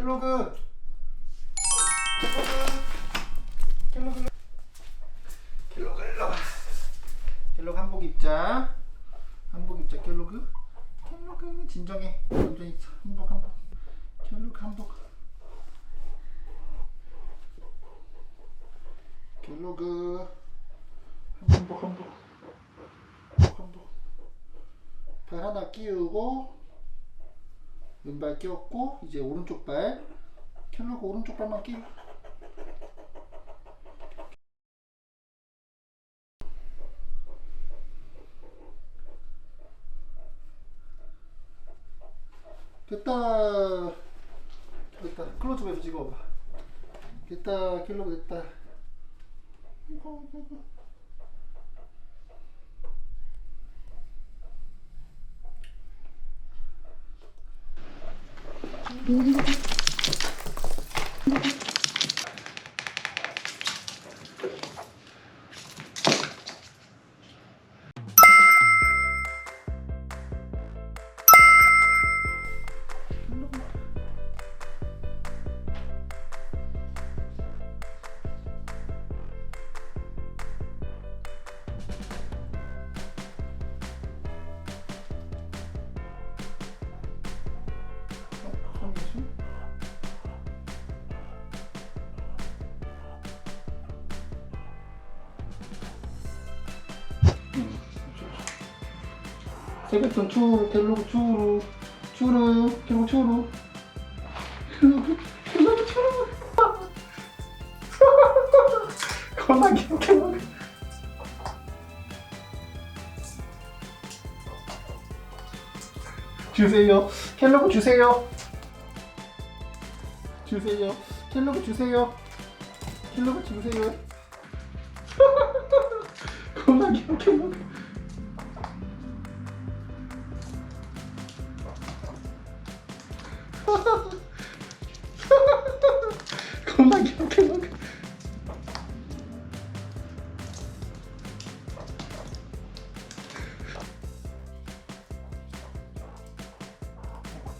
켈로그. 켈로그. 켈로그 일로 와 켈로그 한복 입자. 한복 입자 켈로그. 켈로그 진정해. 완전 있어 한복 한복. 켈로그 한복. 켈로그. 한복 한복. 한복 발 하나 끼우고 왼발 끼웠고 이제 오른쪽 발. 켈로그 오른쪽 발만 끼워 됐다. 됐다. 클로즈업에서 찍어봐. 됐다. 켈로그 됐다. 이거, 이거. ピンピン。 세뱃돈 추루 켈로그 추루 추루 켈로그 추루 켈로그 켈로그 추루 겁나 귀여워 켈로그. 주세요. 켈로그 주세요. 주세요. 켈로그 주세요. 켈로그 주세요. 겁나 귀여워 켈로그 겁나 귀여워 켈로그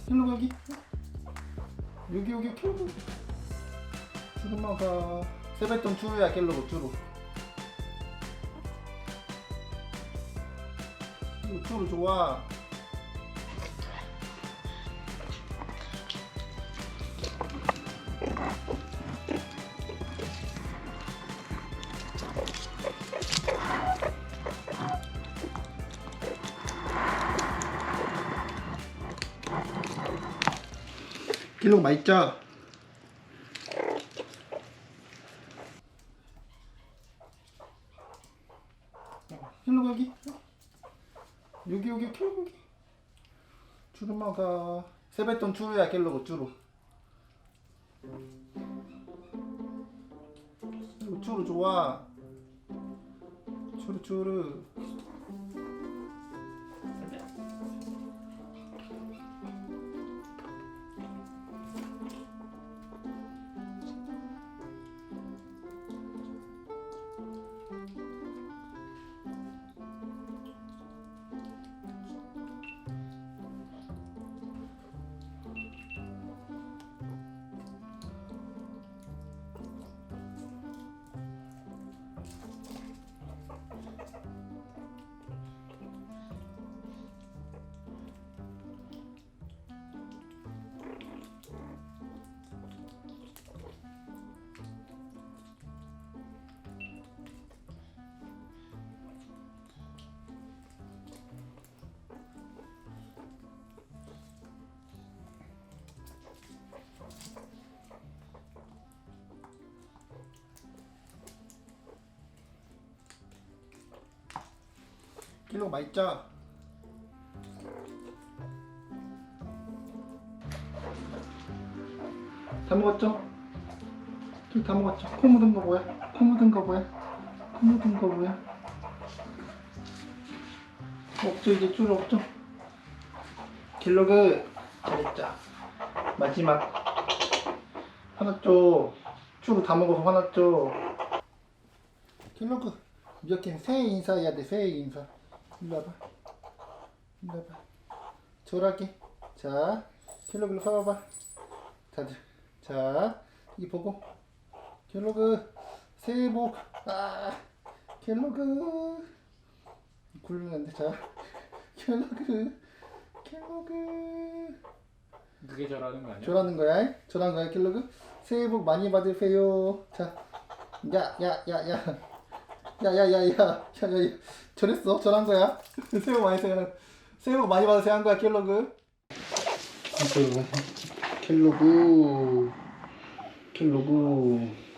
켈로그 여기. 여기 여기 켈로그 주름아가 세뱃돈 주루야 켈로그 주루 이거 주루 좋아 켈로그 맛있죠? 켈로그 여기 여기 여기 켈로그 여기. 주름아가 세뱃돈 주루야 켈로그 주루. 켈로그 주루 좋아. 주루 주루 켈로그 맛있죠? 다 먹었죠? 좀다 먹었죠? 코 묻은 거 뭐야? 코 묻은 거 뭐야? 코 묻은 거 뭐야? 없죠 이제 줄 없죠? 갤로그 잘했죠? 마지막 화났죠? 줄다 먹어서 화났죠? 갤로그 이렇게 새해 인사해야 돼 새해 인사 일로 와봐. 일로 와봐. 절할게. 자 갤로그로 봐봐봐. 다들 자 이 보고. 갤로그. 새해 복아 갤로그. 굴르는데 자 갤로그. 갤로그. 그게 저라는 거 아니야? 절하는 거야. 절한 거야 갤로그. 새해 복 많이 받으세요. 자 야 야 야 야 야야야야 야야야 저랬어? 저런 거야? 새해 복 많이 세요 새해 복 많이 받으세요 한 거야 켈로그? 켈로그 켈로그. 켈로그